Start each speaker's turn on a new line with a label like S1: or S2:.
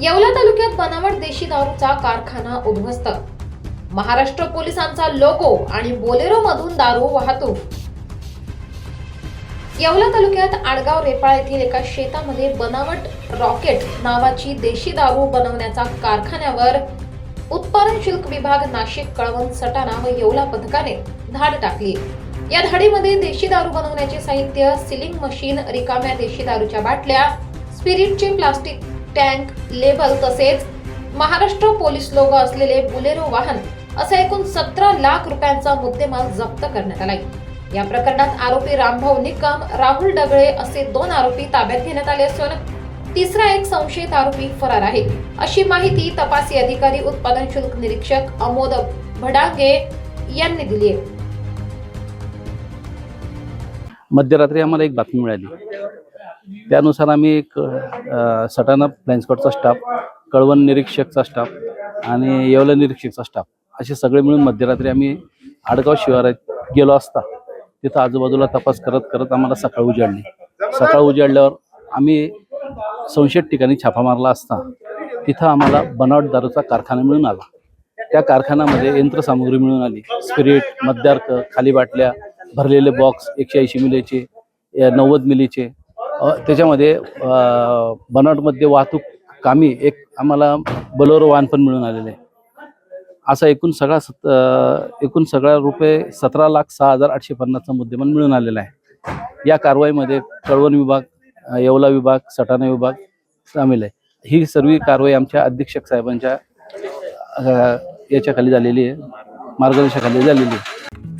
S1: येवला तालुक्यात बनावट देशी दारूचा कारखाना उद्ध्वस्त. महाराष्ट्र पोलिसांचा लोगो आणि बोलेरो मधून दारू वाहतूक. येवला तालुक्यात आडगाव रेपाळ येथील एका शेतामध्ये बनावट रॉकेट नावाची देशी दारू बनवण्याचा कारखान्यावर उत्पादन शुल्क विभाग नाशिक कळवण सटाणा व येवला पथकाने धाड टाकली. या धाडीमध्ये देशी दारू बनवण्याचे साहित्य सिलिंग मशीन रिकाम्या देशी दारूच्या बाटल्या स्पिरिटचे प्लास्टिक टँक लेबल तसेच महाराष्ट्र पोलीस लोगो असलेले बुलेरो वाहन असा एकूण सतरा लाख रुपयांचा मुद्देमाल जप्त करण्यात आलाय. या प्रकरणात आरोपी रामभाऊ निकम राहुल डगळे असे दोन आरोपी ताब्यात घेण्यात आले असून तिसरा एक संशयित आरोपी फरार आहे. अशी माहिती तपासी अधिकारी उत्पादन शुल्क निरीक्षक अमोद भडांगे यांनी दिली आहे.
S2: मध्यरात्री आम्हाला एक बातमी मिळाली. त्यानुसार आम्ही एक सटाणा फ्लाइंस्कॉटचा स्टाफ कळवण निरीक्षकचा स्टाफ आणि येवला निरीक्षकचा स्टाफ असे सगळे मिळून मध्यरात्री आम्ही आडगाव शिवारात गेलो असता तिथं आजूबाजूला तपास करत करत आम्हाला सकाळ उजाडली. सकाळ उजाडल्यावर आम्ही संशयित ठिकाणी छापा मारला असता तिथं आम्हाला बनावट दारूचा कारखाना मिळून आला. त्या कारखान्यामध्ये यंत्रसामुग्री मिळून आली स्पिरिट मद्यार्क खाली बाटल्या भरलेले बॉक्स एकशे ऐंशी मिलीचे नव्वद मिलीचे त्याच्यामध्ये बनावटमध्ये वाहतूक कामी एक आम्हाला बलोरो वाहन पण मिळून आलेले आहे. असा एकूण सगळा सत एकूण सगळा रुपये सतरा लाख सहा हजार आठशे पन्नासचा मुद्देमाल मिळून आलेला आहे. या कारवाईमध्ये कळवण विभाग येवला विभाग सटाणा विभाग सामील आहे. ही सर्व कारवाई आमच्या अधीक्षक साहेबांच्या याच्याखाली झालेली आहे मार्गदर्शनाखाली झालेली आहे.